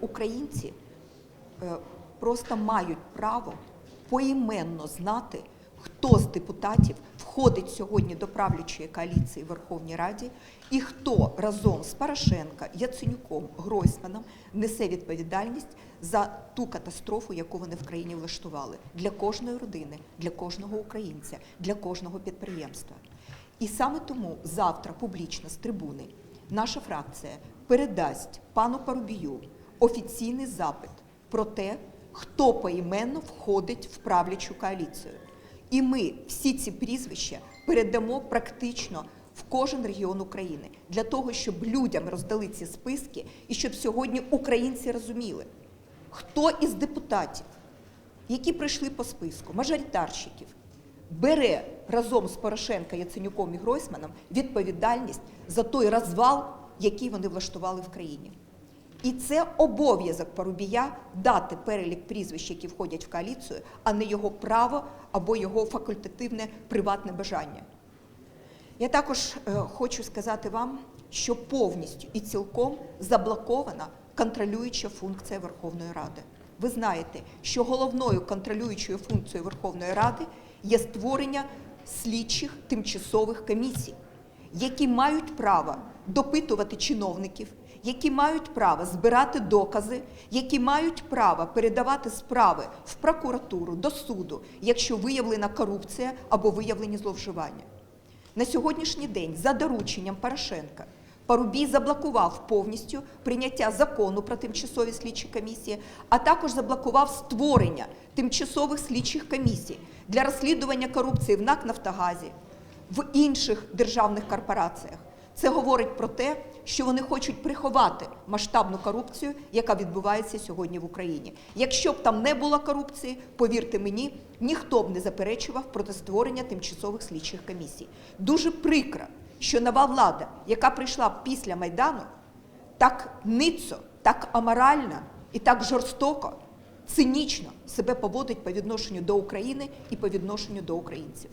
Українці е, просто мають право поіменно знати, хто з депутатів входить сьогодні до правлячої коаліції в Верховній Раді, і хто разом з Порошенка, Яценюком, Гройсманом несе відповідальність за ту катастрофу, яку вони в країні влаштували для кожної родини, для кожного українця, для кожного підприємства. І саме тому завтра публічно з трибуни наша фракція передасть пану Парубію офіційний запит про те, хто поіменно входить в правлячу коаліцію. І ми всі ці прізвища передамо практично в кожен регіон України для того, щоб людям роздали ці списки і щоб сьогодні українці розуміли, хто із депутатів, які прийшли по списку, мажоритарщиків, бере разом з Порошенка, Яценюком і Гройсманом відповідальність за той розвал, який вони влаштували в країні. І це обов'язок Парубія дати перелік прізвищ, які входять в коаліцію, а не його право або його факультативне приватне бажання. Я також е, хочу сказати вам, що повністю і цілком заблокована контролююча функція Верховної Ради. Ви знаєте, що головною контролюючою функцією Верховної Ради є створення слідчих тимчасових комісій, які мають право допитувати чиновників, які мають право збирати докази, які мають право передавати справи в прокуратуру до суду, якщо виявлена корупція або виявлені зловживання. На сьогоднішній день за дорученням Порошенка Парубій заблокував повністю прийняття закону про тимчасові слідчі комісії, а також заблокував створення тимчасових слідчих комісій для розслідування корупції в НАК Нафтогазі, в інших державних корпораціях. Це говорить про те, що вони хочуть приховати масштабну корупцію, яка відбувається сьогодні в Україні. Якщо б там не було корупції, повірте мені, ніхто б не заперечував проти створення тимчасових слідчих комісій. Дуже прикро, що нова влада, яка прийшла після Майдану, так ницо, так аморально і так жорстоко, цинічно себе поводить по відношенню до України і по відношенню до українців.